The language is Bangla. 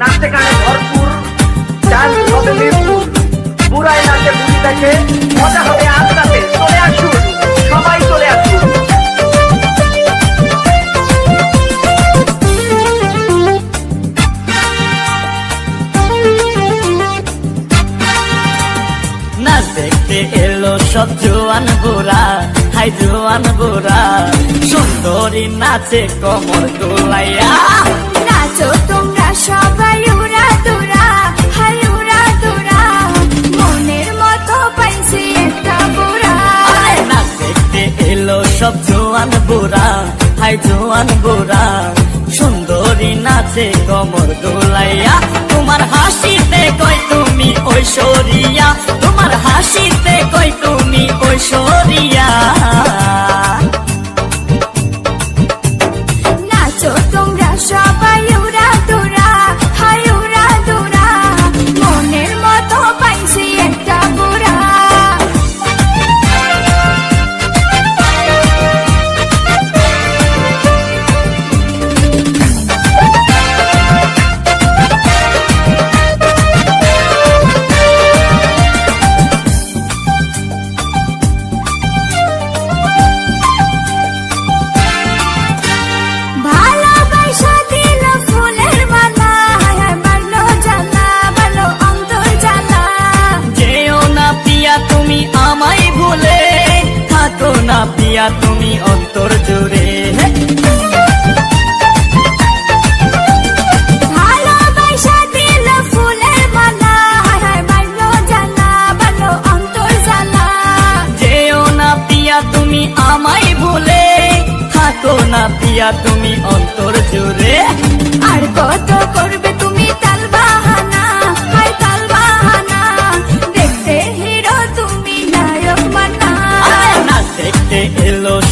নাচে গানে ভরপুর, ডান্স হবে মিরপুর, বুড়ায় নাচে বুড়ি দেখে, মজা হবে আস্তাতে চলে আসুন, সবাই চলে আসুন। এলো সব জোয়ান বুড়া, হাই জোয়ান বুড়া। সুন্দরী নাচে কমর দোলাইয়া। জোয়ান বুড়া হাই জোয়ান বুড়া সুন্দরী নাচে কমর দোলাইয়া, তোমার হাসিতে কয় তুমি ঐশ্বরিয়া, তোমার হাসিতে কই পিয়া তুমি আমায় ভুলে থাকো না পিয়া তুমি অন্তর জুড়ে। আর কত